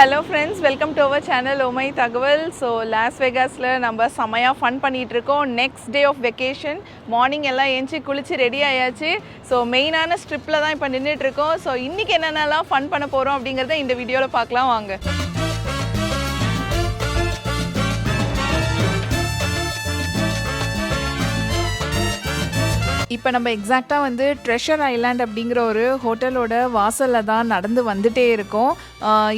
Hello friends welcome to our channel ஓமை தகவல் so loss வெகாஸில் நம்ம செமையாக ஃபன் பண்ணிகிட்ருக்கோம் இருக்கோம் next day of vacation morning எல்லாம் ஏஞ்சி குளிச்சு ரெடி ஆயாச்சு. ஸோ மெயினான ஸ்ட்ரிப்பில் தான் இப்போ நின்றுட்டுருக்கோம் ஸோ இன்றைக்கி என்னென்னலாம் ஃபன் பண்ண போகிறோம் அப்படிங்கிறத இந்த வீடியோவில் பார்க்கலாம் வாங்க. இப்போ நம்ம எக்ஸாக்டாக வந்து ட்ரெஷர் ஐலாண்ட் அப்படிங்கிற ஒரு ஹோட்டலோட வாசலில் தான் நடந்து வந்துட்டே இருக்கோம்.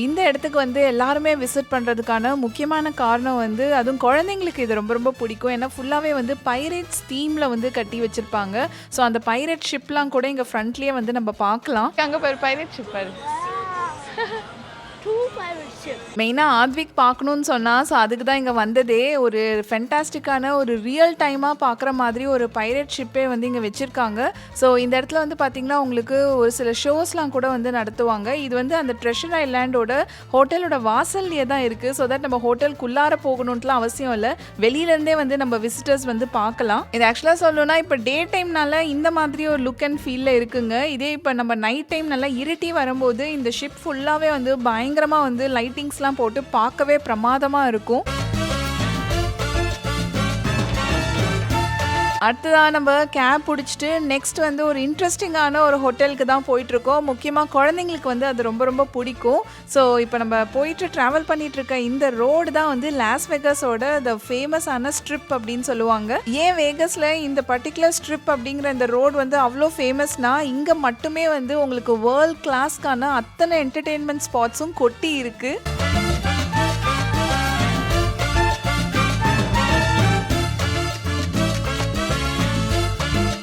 இந்த இடத்துக்கு வந்து எல்லாருமே விசிட் பண்ணுறதுக்கான முக்கியமான காரணம் வந்து அதுவும் குழந்தைங்களுக்கு இது ரொம்ப ரொம்ப பிடிக்கும். ஏன்னா ஃபுல்லாகவே வந்து பைரேட்ஸ் தீமில் வந்து கட்டி வச்சுருப்பாங்க. ஸோ அந்த பைரேட் ஷிப்லாம் கூட இங்கே ஃப்ரண்ட்லேயே வந்து நம்ம பார்க்கலாம். அங்கே பாரு பைரேட் ஷிப் மெயினாக ஆத்விக் பார்க்கணுன்னு சொன்னால் ஸோ அதுக்கு தான் இங்கே வந்ததே. ஒரு ஃபென்டாஸ்டிக்கான ஒரு ரியல் டைமாக பார்க்குற மாதிரி ஒரு பைரட் ஷிப்பே வந்து இங்கே வச்சுருக்காங்க. ஸோ இந்த இடத்துல வந்து பார்த்திங்கன்னா உங்களுக்கு ஒரு சில ஷோஸ்லாம் கூட வந்து நடத்துவாங்க. இது வந்து அந்த ட்ரெஷர் ஐலாண்டோட ஹோட்டலோட வாசல்லையே தான் இருக்குது ஸோ தட் நம்ம ஹோட்டலுக்குள்ளார போகணுன்ட்டுலாம் அவசியம் இல்லை. வெளியிலேருந்தே வந்து நம்ம விசிட்டர்ஸ் வந்து பார்க்கலாம். இது ஆக்சுவலாக சொல்லணும்னா இப்போ டே டைம்னால இந்த மாதிரி ஒரு லுக் அண்ட் ஃபீலில் இருக்குங்க. இதே இப்போ நம்ம நைட் டைம் நல்லா இருட்டி வரும்போது இந்த ஷிப் ஃபுல்லாகவே வந்து பயங்கரமாக வந்து லைட்டிங்ஸ் லைட்டிங்ஸ்லாம் போட்டு பார்க்கவே பிரமாதமாக இருக்கும். அடுத்ததாக நம்ம கேப் பிடிச்சிட்டு நெக்ஸ்ட் வந்து ஒரு இன்ட்ரெஸ்டிங்கான ஒரு ஹோட்டலுக்கு தான் போயிட்டுருக்கோம். முக்கியமாக குழந்தைங்களுக்கு வந்து அது ரொம்ப ரொம்ப பிடிக்கும். ஸோ இப்போ நம்ம போயிட்டு ட்ராவல் பண்ணிகிட்ருக்க இந்த ரோடு தான் வந்து லாஸ் வெகஸோட த ஃபேமஸான ஸ்ட்ரிப் அப்படின்னு சொல்லுவாங்க. ஏன் வேகஸில் இந்த பர்டிகுலர் ஸ்ட்ரிப் அப்படிங்கிற இந்த ரோடு வந்து அவ்வளோ ஃபேமஸ்னால் இங்கே மட்டுமே வந்து உங்களுக்கு வேர்ல்ட் கிளாஸ்க்கான அத்தனை என்டர்டெயின்மெண்ட் ஸ்பாட்ஸும் கொட்டி இருக்குது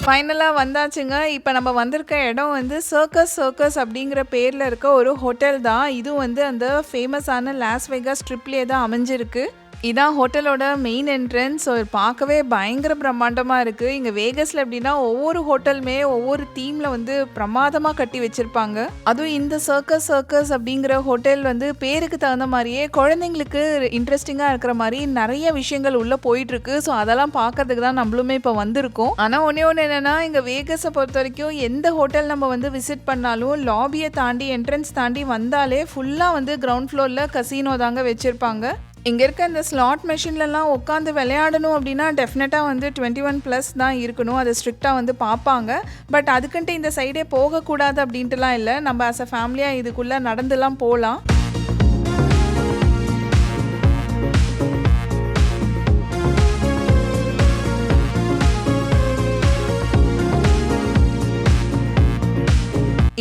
ஃபைனலாக வந்தாச்சுங்க. இப்போ நம்ம வந்திருக்க இடம் வந்து சர்க்கஸ் சர்க்கஸ் அப்படிங்கிற பேரில் இருக்க ஒரு ஹோட்டல் தான். இது வந்து அந்த ஃபேமஸான லாஸ் வெகாஸ் ட்ரிப்லேயே தான் அமைஞ்சிருக்கு. இதான் ஹோட்டலோட மெயின் என்ட்ரன்ஸ் ஸோ பார்க்கவே பயங்கர பிரம்மாண்டமாக இருக்குது இங்கே வேகஸில் எப்படின்னா ஒவ்வொரு ஹோட்டலுமே ஒவ்வொரு தீமில் வந்து பிரமாதமாக கட்டி வச்சுருப்பாங்க. அதுவும் இந்த சர்க்கஸ் சர்க்கஸ் அப்படிங்கிற ஹோட்டல் வந்து பேருக்கு தகுந்த மாதிரியே குழந்தைங்களுக்கு இன்ட்ரெஸ்டிங்காக இருக்கிற மாதிரி நிறைய விஷயங்கள் உள்ளே போயிட்டுருக்கு. ஸோ அதெல்லாம் பார்க்கறதுக்கு தான் நம்மளுமே இப்போ வந்திருக்கோம். ஆனால் ஒன்றே ஒன்று என்னென்னா இங்கே வேகஸை பொறுத்த வரைக்கும் எந்த ஹோட்டல் நம்ம வந்து விசிட் பண்ணாலும் லாபியை தாண்டி என்ட்ரன்ஸ் தாண்டி வந்தாலே ஃபுல்லாக வந்து கிரவுண்ட் ஃப்ளோரில் கசினோ தாங்க வச்சுருப்பாங்க. இங்கே இருக்க இந்த ஸ்லாட் மெஷின்லலாம் உட்காந்து விளையாடணும் அப்படின்னா டெஃபினட்டாக வந்து டுவெண்ட்டி ஒன் ப்ளஸ் தான் இருக்கணும். அதை ஸ்ட்ரிக்டாக வந்து பார்ப்பாங்க. பட் அதுக்குன்ட்டு இந்த சைடே போகக்கூடாது அப்படின்ட்டுலாம் இல்லை. நம்ம ஆஸ் அ ஃபேமிலியாக இதுக்குள்ளே நடந்துலாம் போகலாம்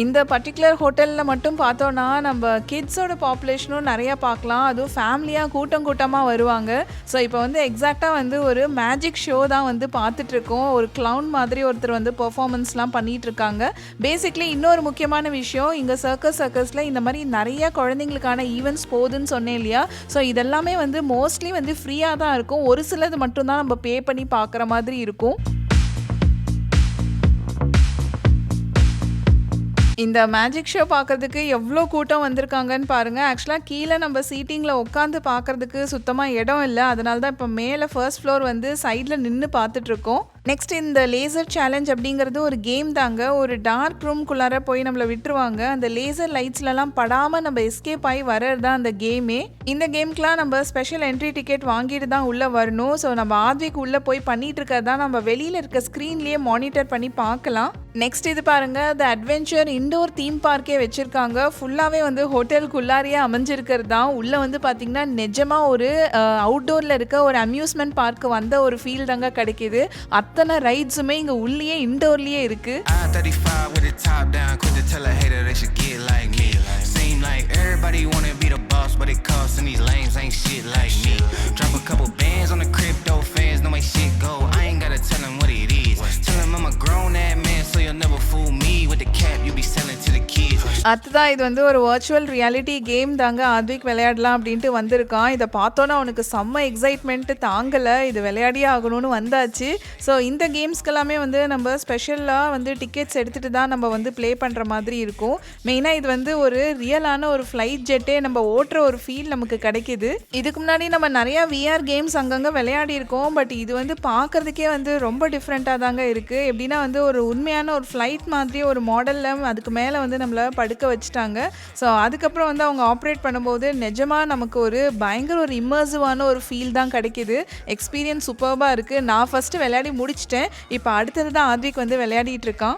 இந்த பர்டிகுலர் ஹோட்டலில் மட்டும் பார்த்தோன்னா நம்ம கிட்ஸோட பாப்புலேஷனும் நிறையா பார்க்கலாம். அதுவும் ஃபேமிலியாக கூட்டம் கூட்டமாக வருவாங்க. ஸோ இப்போ வந்து எக்ஸாக்டாக வந்து ஒரு மேஜிக் ஷோ தான் வந்து பார்த்துட்ருக்கோம் ஒரு க்ளவுன் மாதிரி ஒருத்தர் வந்து பெர்ஃபார்மன்ஸ்லாம் பண்ணிகிட்ருக்காங்க பேசிக்லி இன்னொரு முக்கியமான விஷயம் இங்கே சர்க்கஸ் சர்க்கஸில் இந்த மாதிரி நிறைய குழந்தைங்களுக்கான ஈவெண்ட்ஸ் போகுதுன்னு சொன்னேன் இல்லையா? ஸோ இதெல்லாமே வந்து மோஸ்ட்லி வந்து ஃப்ரீயாக தான் இருக்கும். ஒரு சிலது மட்டும்தான் நம்ம பே பண்ணி பார்க்குற மாதிரி இருக்கும். இந்த மேஜிக் ஷோ பார்க்கறதுக்கு எவ்வளோ கூட்டம் வந்திருக்காங்கன்னு பாருங்கள் ஆக்சுவலாக கீழே நம்ம சீட்டிங்கில் உட்காந்து பார்க்குறதுக்கு சுத்தமாக இடம் இல்லை. அதனால தான் இப்போ மேலே ஃபர்ஸ்ட் ஃப்ளோர் வந்து சைடில் நின்று பார்த்துட்ருக்கோம் நெக்ஸ்ட் இந்த லேசர் சேலஞ்ச் அப்படிங்கிறது ஒரு கேம் தாங்க. ஒரு டார்க் ரூம்குள்ளார போய் நம்மளை விட்டுருவாங்க. அந்த லேசர் லைட்ஸ்லலாம் படாமல் நம்ம எஸ்கேப் ஆகி வர்றது தான் அந்த கேமே இந்த கேம்க்குலாம் நம்ம ஸ்பெஷல் என்ட்ரி டிக்கெட் வாங்கிட்டு தான் உள்ளே வரணும். ஸோ நம்ம ஆத்விக் உள்ளே போய் பண்ணிட்டு இருக்கிறது தான் நம்ம வெளியில் இருக்க ஸ்க்ரீன்லேயே மானிட்டர் பண்ணி பார்க்கலாம். நெக்ஸ்ட் இது பாருங்க. த அட்வென்ச்சர் இண்டோர் தீம் பார்க்கே வச்சிருக்காங்க. ஃபுல்லாகவே வந்து ஹோட்டலுக்குள்ளாரியே அமைஞ்சிருக்கிறது தான். உள்ளே வந்து பார்த்தீங்கன்னா நிஜமாக ஒரு அவுட்டோரில் இருக்க ஒரு அம்யூஸ்மெண்ட் பார்க் வந்த ஒரு ஃபீல் தாங்க கிடைக்கிது. அத்தனை ரைட்ஸுமே இங்கே உள்ளேயே இண்டோர்லேயே இருக்குது அதுதான் இது வந்து ஒரு வர்ச்சுவல் ரியாலிட்டி கேம் தாங்க. ஆத்விக் விளையாடலாம் அப்படின்ட்டு வந்திருக்கான். இதை பார்த்தோன்னா அவனுக்கு செம்ம எக்ஸைட்மெண்ட்டு தாங்கலை. இது விளையாடியே ஆகணும்னு வந்தாச்சு. ஸோ இந்த கேம்ஸ்க்கெல்லாமே வந்து நம்ம ஸ்பெஷலாக வந்து டிக்கெட்ஸ் எடுத்துகிட்டு தான் நம்ம வந்து ப்ளே பண்ணுற மாதிரி இருக்கும். மெயினாக இது வந்து ஒரு ரியலான ஒரு ஃப்ளைட் ஜெட்டே நம்ம ஓட்டுற ஒரு ஃபீல் நமக்கு கிடைக்கிது. இதுக்கு முன்னாடி நம்ம நிறையா விஆர் கேம்ஸ் அங்கங்கே விளையாடி இருக்கோம் பட் இது வந்து பார்க்கறதுக்கே வந்து ரொம்ப டிஃப்ரெண்ட்டாக தாங்க இருக்குது எப்படின்னா வந்து ஒரு உண்மையான ஒரு ஃப்ளைட் மாதிரி ஒரு மாடலில் அதுக்கு மேலே வந்து நம்மளை படுக்க வச்சுட்டாங்க. ஸோ அதுக்கப்புறம் வந்து அவங்க ஆப்ரேட் பண்ணும்போது நிஜமாக நமக்கு ஒரு பயங்கர ஒரு இம்மர்சிவான ஒரு ஃபீல் தான் கிடைக்கிது. எக்ஸ்பீரியன்ஸ் சூப்பர்பாக இருக்குது நான் ஃபஸ்ட்டு விளையாடி முடிச்சிட்டேன். இப்போ அடுத்தது தான் ஆத்விக் வந்து விளையாடிட்டு இருக்கான்.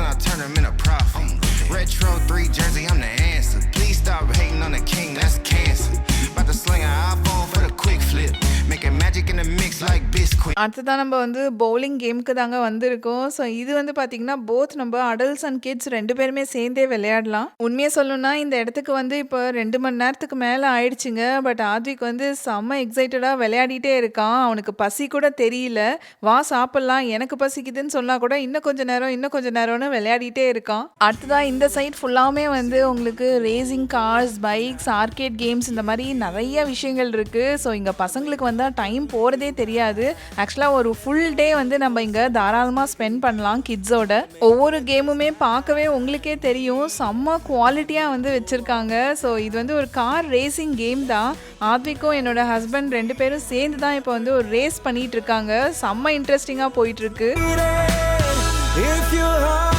And I turn them into profit. Retro 3 jersey, I'm the answer. Please stop hating on the king, that's cancer. About to sling an iPhone for the quick flip. Making magic in the mix like Biscuit. அடுத்ததான் நம்ம வந்து bowling கேமுக்கு தாங்க வந்திருக்கோம் so இது வந்து பார்த்தீங்கன்னா both நம்ம அடல்ட்ஸ் அண்ட் கிட்ஸ் ரெண்டு பேருமே சேர்ந்தே விளையாடலாம் உண்மையை சொல்லணும்னா இந்த இடத்துக்கு வந்து இப்போ ரெண்டு மணி நேரத்துக்கு மேலே ஆயிடுச்சுங்க பட் ஆத்விக் வந்து செம்ம எக்ஸைட்டடாக விளையாடிட்டே இருக்கான் அவனுக்கு பசி கூட தெரியல வா சாப்பிட்லாம் எனக்கு பசிக்குதுன்னு சொன்னால் கூட இன்னும் கொஞ்ச நேரம் இன்னும் கொஞ்சம் நேரம்னு விளையாடிட்டே இருக்கான். அடுத்ததாக இந்த சைட் ஃபுல்லாமே வந்து உங்களுக்கு racing cars bikes arcade games இந்த மாதிரி நிறைய விஷயங்கள் இருக்குது ஸோ இங்கே பசங்களுக்கு வந்தால் டைம் போகிறதே தெரியாது. ஆக்சுவலாக ஒரு ஃபுல் டே வந்து நம்ம இங்கே தாராளமாக ஸ்பெண்ட் பண்ணலாம் கிட்ஸோட ஒவ்வொரு கேமுமே பார்க்கவே உங்களுக்கே தெரியும். செம்ம குவாலிட்டியாக வந்து வச்சுருக்காங்க. ஸோ இது வந்து ஒரு கார் ரேசிங் கேம் தான். ஆத்விக்கும் என்னோட ஹஸ்பண்ட் ரெண்டு பேரும் சேர்ந்து தான் இப்போ வந்து ஒரு ரேஸ் பண்ணிட்டு இருக்காங்க. செம்ம இன்ட்ரெஸ்டிங்காக போயிட்டுருக்கு If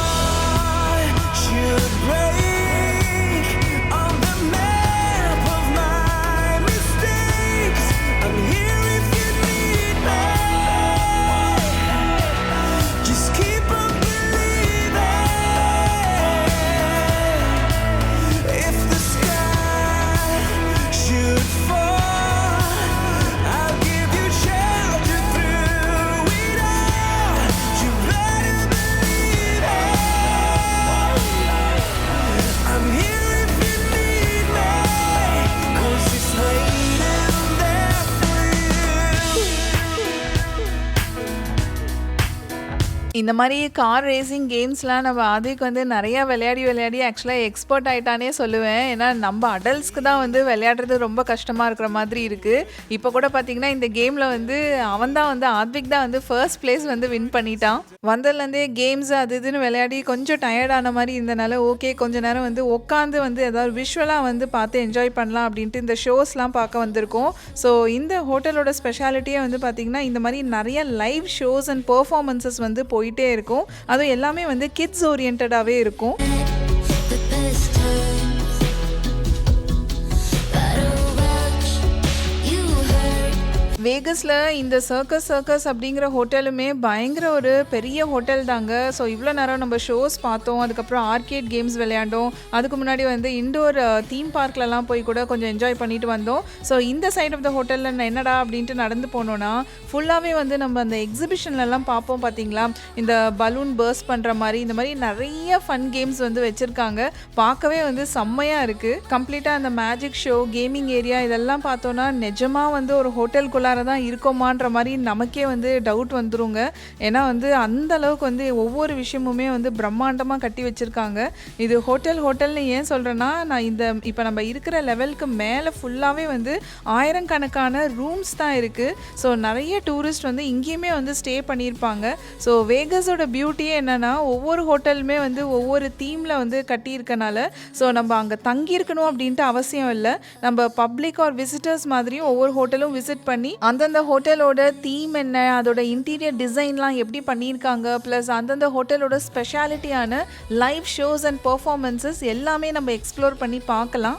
இந்த மாதிரி கார் ரேசிங் கேம்ஸ்லாம் நம்ம ஆதிக்கு வந்து நிறையா விளையாடி விளையாடி ஆக்சுவலாக எக்ஸ்பர்ட் ஆயிட்டானே சொல்லுவேன். ஏன்னா நம்ம அடல்ட்ஸ்க்கு தான் வந்து விளையாடுறது ரொம்ப கஷ்டமாக இருக்கிற மாதிரி இருக்குது இப்போ கூட பார்த்தீங்கன்னா இந்த கேமில் வந்து அவன் தான் வந்து ஆத்விக் தான் வந்து ஃபர்ஸ்ட் பிளேஸ் வந்து வின் பண்ணிட்டான். வந்ததுலேருந்தே கேம்ஸ் அது இதுன்னு விளையாடி கொஞ்சம் டயர்டான மாதிரி இருந்தனால ஓகே கொஞ்ச நேரம் வந்து உட்காந்து வந்து ஏதாவது விஷுவலாக வந்து பார்த்து என்ஜாய் பண்ணலாம் அப்படின்ட்டு இந்த ஷோஸ்லாம் பார்க்க வந்திருக்கோம். ஸோ இந்த ஹோட்டலோட ஸ்பெஷாலிட்டியே வந்து பார்த்திங்கன்னா இந்த மாதிரி நிறைய லைவ் ஷோஸ் அண்ட் பர்ஃபார்மன்ஸஸ் வந்து போயிட்டே இருக்கும். அதுவும் எல்லாமே வந்து கிட்ஸ் ஓரியன்டாகவே இருக்கும். வேகஸில் இந்த சர்க்கஸ் சர்க்கஸ் அப்படிங்கிற ஹோட்டலுமே பயங்கர ஒரு பெரிய ஹோட்டல் தாங்க. ஸோ இவ்வளோ நேரம் நம்ம ஷோஸ் பார்த்தோம். அதுக்கப்புறம் ஆர்கேட் கேம்ஸ் விளையாண்டோம். அதுக்கு முன்னாடி வந்து இண்டோர் தீம் பார்க்லலாம் போய் கூட கொஞ்சம் என்ஜாய் பண்ணிட்டு வந்தோம். ஸோ இந்த சைட் ஆஃப் த ஹோட்டலில் என்னடா அப்படின்ட்டு நடந்து போனோன்னா ஃபுல்லாகவே வந்து நம்ம அந்த எக்ஸிபிஷன்லலாம் பார்ப்போம் பார்த்தீங்களா? இந்த பலூன் பர்ஸ் பண்ணுற மாதிரி இந்த மாதிரி நிறைய ஃபன் கேம்ஸ் வந்து வச்சுருக்காங்க. பார்க்கவே வந்து செம்மையாக இருக்குது கம்ப்ளீட்டாக அந்த மேஜிக் ஷோ கேமிங் ஏரியா இதெல்லாம் பார்த்தோன்னா நிஜமாக வந்து ஒரு ஹோட்டலுக்குள்ளார தான் இருக்கோமான்ற மாதிரி நமக்கே வந்து டவுட் வந்துருங்க. ஏன்னா வந்து அந்த அளவுக்கு வந்து ஒவ்வொரு விஷயமுமே வந்து பிரம்மாண்டமாக கட்டி வச்சுருக்காங்க. இது ஹோட்டல் ஹோட்டல்னு ஏன் சொல்கிறேன்னா நான் இந்த இப்போ நம்ம இருக்கிற லெவலுக்கு மேலே ஃபுல்லாகவே வந்து ஆயிரக்கணக்கான ரூம்ஸ் தான் இருக்குது ஸோ நிறைய டூரிஸ்ட் வந்து இங்கேயுமே வந்து ஸ்டே பண்ணியிருப்பாங்க. ஸோ வேகஸோட பியூட்டியே என்னென்னா ஒவ்வொரு ஹோட்டலுமே வந்து ஒவ்வொரு தீமில் வந்து கட்டியிருக்கனால ஸோ நம்ம அங்கே தங்கியிருக்கணும் அப்படின்ட்டு அவசியம் இல்லை. நம்ம பப்ளிக் ஆர் விசிட்டர்ஸ் மாதிரியும் ஒவ்வொரு ஹோட்டலும் விசிட் பண்ணி அந்தந்த ஹோட்டலோட தீம் என்ன அதோட இன்டீரியர் டிசைன்லாம் எப்படி பண்ணியிருக்காங்க ப்ளஸ் அந்தந்த ஹோட்டலோட ஸ்பெஷாலிட்டியான லைவ் ஷோஸ் அண்ட் பர்ஃபார்மன்ஸஸ் எல்லாமே நம்ம எக்ஸ்ப்ளோர் பண்ணி பார்க்கலாம்.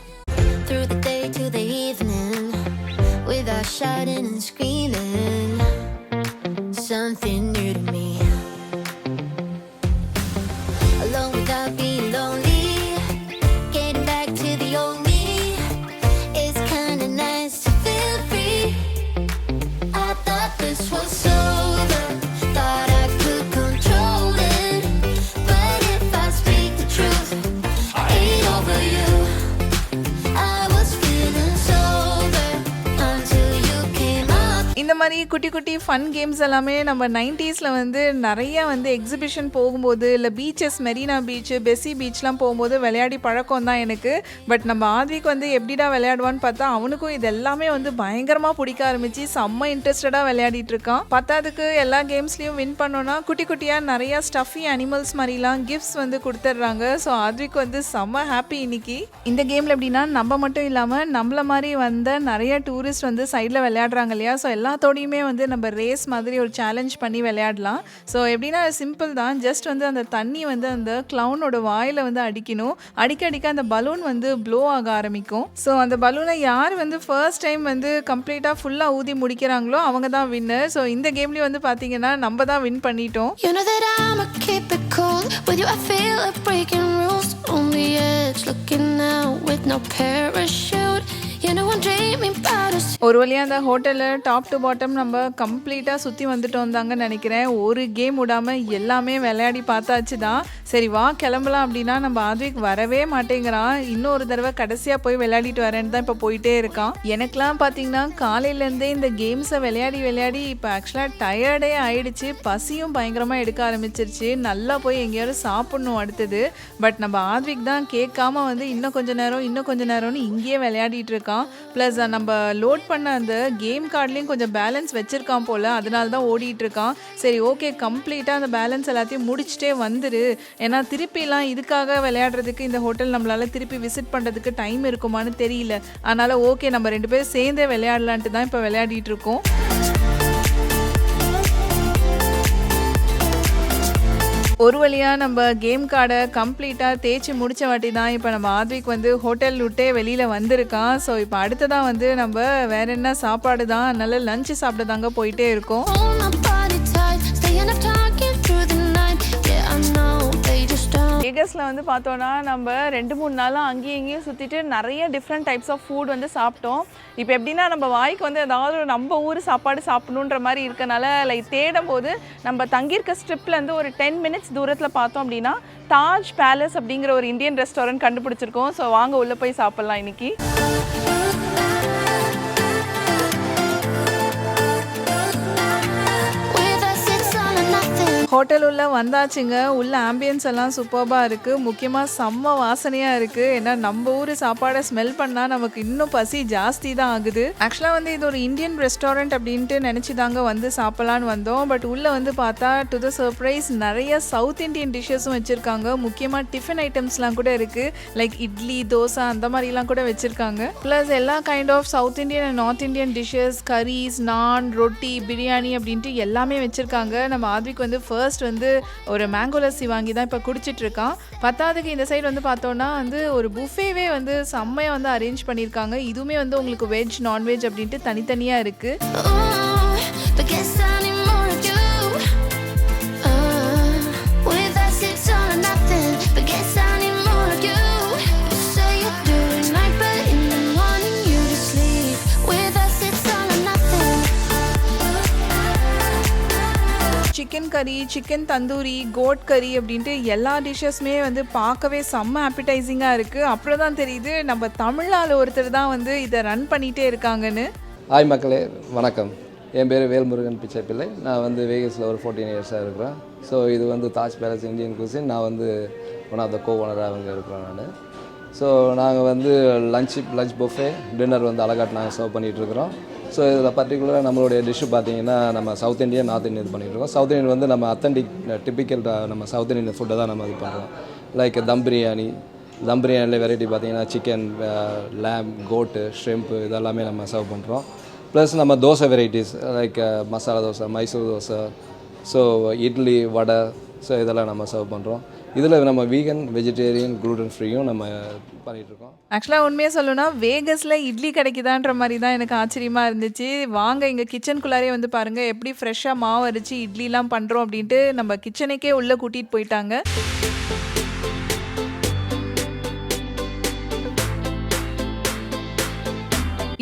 Through the day to the evening, without shouting and screaming, something new மாதிரி குட்டி குட்டி ஃபன் கேம்ஸ் எல்லாமே நம்ம நைன்டீஸில் வந்து நிறைய வந்து எக்ஸிபிஷன் போகும்போது இல்லை பீச்சஸ் மெரினா பீச்சு பெஸி பீச்லாம் போகும்போது விளையாடி பழக்கம் தான் எனக்கு. பட் நம்ம ஆத்விக் வந்து எப்படிடா விளையாடுவான்னு பார்த்தா அவனுக்கும் இது எல்லாமே வந்து பயங்கரமாக பிடிக்க ஆரம்பிச்சு செம்ம இன்ட்ரெஸ்டடாக விளையாடிட்டு இருக்கான். பத்தாவதுக்கு எல்லா கேம்ஸ்லையும் வின் பண்ணோன்னா குட்டி குட்டியாக நிறையா ஸ்டஃபி அனிமல்ஸ் மாதிரிலாம் கிஃப்ட்ஸ் வந்து கொடுத்துட்றாங்க. ஸோ ஆத்விக் வந்து செம்ம ஹாப்பி இன்னைக்கு. இந்த கேமில் எப்படின்னா நம்ம மட்டும் இல்லாமல் நம்மள மாதிரி வந்த நிறைய டூரிஸ்ட் வந்து சைடில் விளையாடுறாங்க இல்லையா? ஸோ எல்லாரோடையுமே வந்து நம்ம ரேஸ் மாதிரி ஒரு சேலஞ்ச் பண்ணி விளையாடலாம் ஸோ எப்படின்னா சிம்பிள் தான் ஜஸ்ட் வந்து அந்த தண்ணி வந்து அந்த க்ளவுனோட வாயில் வந்து அடிக்கணும் அடிக்க அடிக்க அந்த பலூன் வந்து ப்ளோ ஆக ஆரம்பிக்கும் ஸோ அந்த பலூனை யார் வந்து ஃபர்ஸ்ட் டைம் வந்து கம்ப்ளீட்டாக ஃபுல்லாக ஊதி முடிக்கிறாங்களோ அவங்க தான் வின்னர் ஸோ இந்த கேம்லேயும் வந்து பார்த்தீங்கன்னா நம்ம தான் வின் பண்ணிட்டோம் You know that I'ma keep it cool. With you, I feel like breaking rules. On the edge, looking out with no parachute. You know I'm dreaming about. ஒரு வழியாக அந்த ஹோட்டலில் டாப் டு பாட்டம் நம்ம கம்ப்ளீட்டாக சுற்றி வந்துட்டு வந்தாங்கன்னு நினைக்கிறேன். ஒரு கேம் விடாமல் எல்லாமே விளையாடி பார்த்தாச்சு தான் சரி வா கிளம்பலாம் அப்படின்னா நம்ம ஆத்விக் வரவே மாட்டேங்கிறான். இன்னொரு தடவை கடைசியாக போய் விளையாடிட்டு வரேன்னு தான் இப்போ போயிட்டே இருக்கான். எனக்கெலாம் பார்த்தீங்கன்னா காலையிலேருந்தே இந்த கேம்ஸை விளையாடி விளையாடி இப்போ ஆக்சுவலாக டயர்டே ஆயிடுச்சு. பசியும் பயங்கரமாக எடுக்க ஆரம்பிச்சிருச்சு. நல்லா போய் எங்கேயாவது சாப்பிட்ணும் அடுத்தது. பட் நம்ம ஆத்விக் தான் கேட்காம வந்து இன்னும் கொஞ்ச நேரம் இன்னும் கொஞ்ச நேரம்னு இங்கேயே விளையாடிட்டு இருக்கான். ப்ளஸ் நம்ம லோட் பண்ண அந்த கேம் கார்ட்லேயும் கொஞ்சம் பேலன்ஸ் வச்சுருக்கான் போல். அதனால தான் ஓடிட்டு இருக்கான் சரி ஓகே கம்ப்ளீட்டாக அந்த பேலன்ஸ் எல்லாத்தையும் முடிச்சுட்டே வந்துரு. ஏன்னா திருப்பிலாம் இதுக்காக விளையாடுறதுக்கு இந்த ஹோட்டல் நம்மளால் திருப்பி விசிட் பண்ணுறதுக்கு டைம் இருக்குமான்னு தெரியல. அதனால் ஓகே நம்ம ரெண்டு பேரும் சேர்ந்தே விளையாடலான்ட்டு தான் இப்போ விளையாடிட்டு இருக்கோம் ஒரு வழியாக நம்ம கேம் கார்டை கம்ப்ளீட்டாக தேய்ச்சி முடித்த வாட்டி தான் இப்போ நம்ம ஆத்விக் வந்து ஹோட்டல் விட்டே வெளியில் வந்திருக்கான் ஸோ இப்போ அடுத்ததான் வந்து நம்ம வேற என்ன சாப்பாடு தான்? அதனால லஞ்சு சாப்பிட தாங்க போயிட்டே இருக்கோம். இயர்ஸில் வந்து பார்த்தோன்னா நம்ம ரெண்டு மூணு நாளாக அங்கேயும் இங்கேயும் சுற்றிட்டு நிறைய டிஃப்ரெண்ட் டைப்ஸ் ஆஃப் ஃபுட் வந்து சாப்பிட்டோம். இப்போ எப்படின்னா நம்ம வாய்க்கு வந்து ஏதாவது ஒரு நம்ம ஊர் சாப்பாடு சாப்பிடணுன்ற மாதிரி இருக்கனால லைக் தேடும் போது நம்ம தங்கியிருக்க ஸ்ட்ரிப்லேருந்து ஒரு டென் மினிட்ஸ் தூரத்தில் பார்த்தோம் அப்படின்னா தாஜ் பேலஸ் அப்படிங்கிற ஒரு இந்தியன் ரெஸ்டாரண்ட் கண்டுபிடிச்சிருக்கோம். ஸோ வாங்க உள்ளே போய் சாப்பிட்லாம் இன்னைக்கு. ஹோட்டல் உள்ள வந்தாச்சுங்க. உள்ள ஆம்பியன்ஸ் எல்லாம் சூப்பர்பாக இருக்குது முக்கியமாக செம்ம வாசனையாக இருக்குது ஏன்னா நம்ம ஊர் சாப்பாடை ஸ்மெல் பண்ணால் நமக்கு இன்னும் பசி ஜாஸ்தி தான் ஆகுது. ஆக்சுவலாக வந்து இது ஒரு இந்தியன் ரெஸ்டாரண்ட் அப்படின்ட்டு நினச்சி தாங்க வந்து சாப்பிட்லான்னு வந்தோம். பட் உள்ளே வந்து பார்த்தா டு த சர்ப்ரைஸ் நிறைய சவுத் இந்தியன் டிஷ்ஷஸும் வச்சுருக்காங்க. முக்கியமாக டிஃபன் ஐட்டம்ஸ்லாம் கூட இருக்குது லைக் இட்லி தோசை அந்த மாதிரிலாம் கூட வச்சுருக்காங்க. ப்ளஸ் எல்லா kind of South Indian and North Indian dishes curries naan roti biryani அப்படின்ட்டு எல்லாமே வச்சுருக்காங்க. நம்ம ஆத்விக் வந்து ஃபர்ஸ்ட் வந்து ஒரு மேங்கோ லஸ்ஸி வாங்கி தான் இப்போ குடிச்சிட்டு இருக்கான் பத்தாவதுக்கு இந்த சைடு வந்து பார்த்தோன்னா வந்து ஒரு புஃபேவே வந்து செம்மையாக வந்து அரேஞ்ச் பண்ணியிருக்காங்க. இதுவுமே வந்து உங்களுக்கு வெஜ் நான்வெஜ் அப்படின்ட்டு தனித்தனியாக இருக்குது oh, chicken curry chicken tandoori goat curry அப்படின்ட்டு எல்லா டிஷ்ஷஸுமே வந்து பார்க்கவே செம்ம ஆப்பிடைசிங்காக இருக்குது அப்புறம் தான் தெரியுது நம்ம தமிழால் ஒருத்தர் தான் வந்து இதை ரன் பண்ணிகிட்டே இருக்காங்கன்னு. ஹாய் மக்களே. வணக்கம். என் பேர் வேல்முருகன் பிச்சை பிள்ளை நான் வந்து வேகஸில் ஒரு ஃபோர்டீன் இயர்ஸாக இருக்கிறேன். ஸோ இது வந்து தாஜ் பேலஸ் இந்தியன் குசின் நான் வந்து ஒன் ஆஃப் த கோ ஓனராக அவங்க இருக்கிறேன் நான். ஸோ நாங்கள் வந்து லஞ்ச் லஞ்ச் பொஃபே டின்னர் வந்து அழகாட்டு நாங்கள் சர்வ் பண்ணிகிட்ருக்குறோம் ஸோ இதில் பர்டிகுலராக நம்மளுடைய டிஷ்ஷு பார்த்தீங்கன்னா நம்ம சவுத் இந்தியன் நார்த் இந்தியன் இது பண்ணிகிட்ருக்கோம் சவுத் இந்தியன் வந்து நம்ம அத்தன்டிக் டிப்பிக்கல் நம்ம சவுத் இந்தியன் ஃபுட்டை தான் நம்ம இது பண்ணுறோம் லைக் தம் பிரியாணி. தம் பிரியாணியில் வெரைட்டி பார்த்தீங்கன்னா சிக்கன் லேம் கோட்டு ஷ்ரிம்ப்பு இதெல்லாமே நம்ம சர்வ் பண்ணுறோம் ப்ளஸ் நம்ம dosa varieties like masala dosa Mysore dosa. So idli vada. So இதெல்லாம் நம்ம சர்வ் பண்ணுறோம் இதில் நம்ம வீகன் வெஜிடேரியன் gluten ஃப்ரீயும் நம்ம பண்ணிகிட்ருக்கோம். ஆக்சுவலாக உண்மையாக சொல்லணும்னா வேகஸில் இட்லி கிடைக்குதான்ற மாதிரி தான் எனக்கு ஆச்சரியமாக இருந்துச்சு. வாங்க இங்கே கிச்சனுக்குள்ளாரே வந்து பாருங்கள் எப்படி ஃப்ரெஷ்ஷாக மாவு அரிச்சு இட்லிலாம் பண்ணுறோம் அப்படின்ட்டு நம்ம கிச்சனுக்கே உள்ளே கூட்டிகிட்டு போயிட்டாங்க.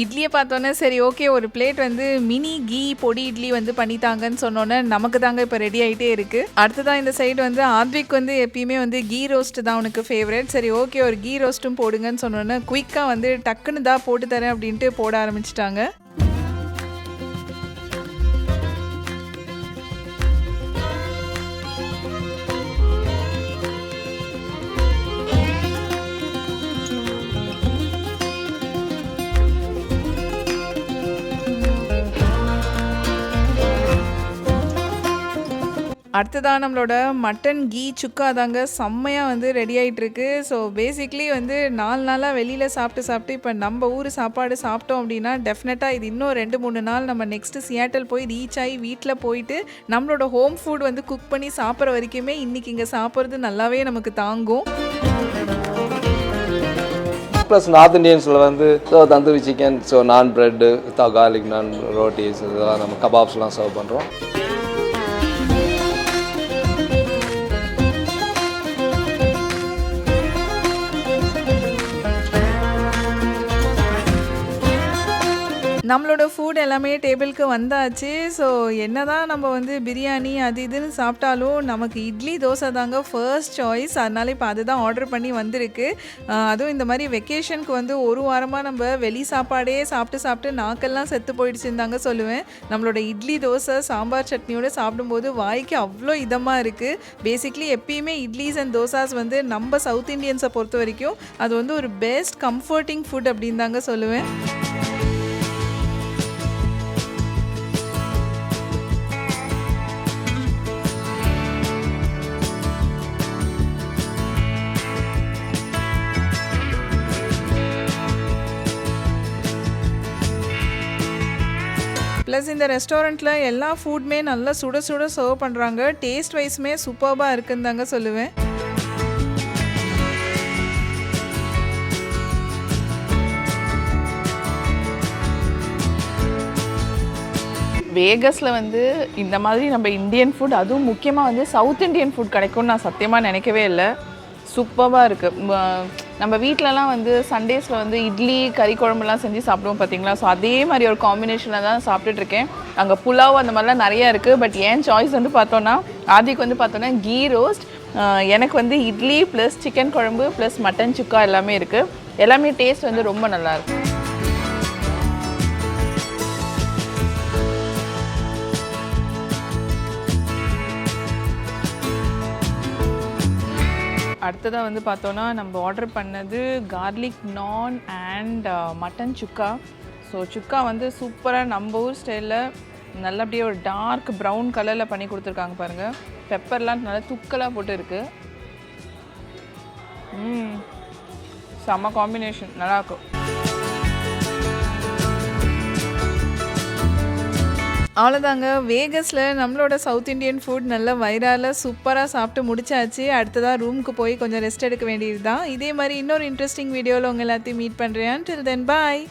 இட்லியை பார்த்தோன்னே சரி ஓகே ஒரு பிளேட் வந்து மினி கீ பொடி இட்லி வந்து பண்ணித்தாங்கன்னு சொன்னோன்னே நமக்கு தாங்க இப்போ ரெடி ஆகிட்டே இருக்குது அடுத்ததான் இந்த சைடு வந்து ஆத்விக் வந்து எப்பயுமே வந்து கீ ரோஸ்ட் தான் உனக்கு ஃபேவரட் சரி ஓகே ஒரு கீ ரோஸ்ட்டும் போடுங்கன்னு சொன்னோன்னே குயிக்காக வந்து டக்குன்னு தான் போட்டு தரேன் அப்படின்ட்டு போட ஆரம்பிச்சிட்டாங்க. அடுத்ததாக நம்மளோட மட்டன் கீ சுக்கா தாங்க செம்மையாக வந்து ரெடி ஆகிட்டுருக்கு ஸோ பேசிக்லி வந்து நாலு நாளாக வெளியில் சாப்பிட்டு சாப்பிட்டு இப்போ நம்ம ஊர் சாப்பாடு சாப்பிட்டோம் அப்படின்னா டெஃபினட்டாக இது இன்னும் ரெண்டு மூணு நாள் நம்ம நெக்ஸ்ட்டு சியாட்டல் போய் ரீச் ஆகி வீட்டில் போயிட்டு நம்மளோட ஹோம் ஃபுட் வந்து குக் பண்ணி சாப்பிட்ற வரைக்குமே இன்றைக்கி இங்கே சாப்பிட்றது நல்லாவே நமக்கு தாங்கும். ப்ளஸ் நார்த் இந்தியன்ஸில் வந்து so tandoori chicken so naan bread garlic naan rotis இதெல்லாம் நம்ம கபாப்ஸ்லாம் சர்வ் பண்ணுறோம் நம்மளோட ஃபுட் எல்லாமே டேபிளுக்கு வந்தாச்சு. ஸோ என்னதான் நம்ம வந்து பிரியாணி அது இதுன்னு சாப்பிட்டாலும் நமக்கு இட்லி தோசை தாங்க ஃபர்ஸ்ட் சாய்ஸ் அதனால இப்போ அதுதான் ஆர்டர் பண்ணி வந்திருக்கு. அதுவும் இந்த மாதிரி வெக்கேஷனுக்கு வந்து ஒரு வாரமாக நம்ம வெளி சாப்பாடே சாப்பிட்டு சாப்பிட்டு நாக்கெல்லாம் செத்து போயிடுச்சுன்னு தாங்க சொல்லுவேன். நம்மளோட இட்லி தோசை சாம்பார் சட்னியோடு சாப்பிடும்போது வாய்க்கு அவ்வளோ இதமாக இருக்குது பேசிக்லி எப்பயுமே இட்லிஸ் அண்ட் தோசாஸ் வந்து நம்ம சவுத் இந்தியன்ஸை பொறுத்த வரைக்கும் அது வந்து ஒரு பெஸ்ட் கம்ஃபர்டிங் ஃபுட் அப்படின்னு தாங்க சொல்லுவேன். ப்ளஸ் இந்த ரெஸ்டாரண்ட்டில் எல்லா ஃபுட்மே நல்லா சுட சுட சர்வ் பண்ணுறாங்க டேஸ்ட் வைஸுமே சூப்பர்பாக இருக்குன்னு தாங்க சொல்லுவேன். வேகஸில் வந்து இந்த மாதிரி நம்ம இந்தியன் ஃபுட் அதுவும் முக்கியமாக வந்து சவுத் இந்தியன் ஃபுட் கிடைக்கும்னு நான் சத்தியமாக நினைக்கவே இல்லை. சூப்பராக இருக்குது நம்ம வீட்டிலலாம் வந்து சண்டேஸில் வந்து இட்லி கறி குழம்புலாம் செஞ்சு சாப்பிடுவோம் பார்த்தீங்களா ஸோ அதே மாதிரி ஒரு காம்பினேஷனில் தான் சாப்பிட்டுட்ருக்கேன் அங்கே புலாவ் அந்த மாதிரிலாம் நிறையா இருக்குது பட் ஏன் சாய்ஸ் வந்து பார்த்தோன்னா ஆதிக்கு வந்து பார்த்தோன்னா கீ ரோஸ்ட் எனக்கு வந்து இட்லி ப்ளஸ் சிக்கன் குழம்பு ப்ளஸ் மட்டன் சுக்கா எல்லாமே இருக்குது எல்லாமே டேஸ்ட் வந்து ரொம்ப நல்லாயிருக்கும் அடுத்ததாக வந்து பார்த்தோன்னா நம்ம ஆர்டர் பண்ணது garlic naan and mutton chukka so chukka வந்து சூப்பராக நம்ம ஊர் ஸ்டைலில் நல்லபடியாக ஒரு டார்க் ப்ரௌன் கலரில் பண்ணி கொடுத்துருக்காங்க பாருங்கள் பெப்பர்லாம் நல்லா துக்கலாக போட்டுருக்கு. ம். செம்ம காம்பினேஷன் நல்லாயிருக்கும் அவ்வளோதாங்க வேகஸில் நம்மளோட சவுத் இந்தியன் ஃபுட் நல்ல வயிறால சூப்பராக சாப்பிட்டு முடிச்சாச்சு. அடுத்ததாக ரூமுக்கு போய் கொஞ்சம் ரெஸ்ட் எடுக்க வேண்டியது தான் இதே மாதிரி இன்னொரு இன்ட்ரெஸ்டிங் வீடியோவில் உங்கள் எல்லாத்தையும் மீட் பண்ணுறேன் டில் தென் பாய்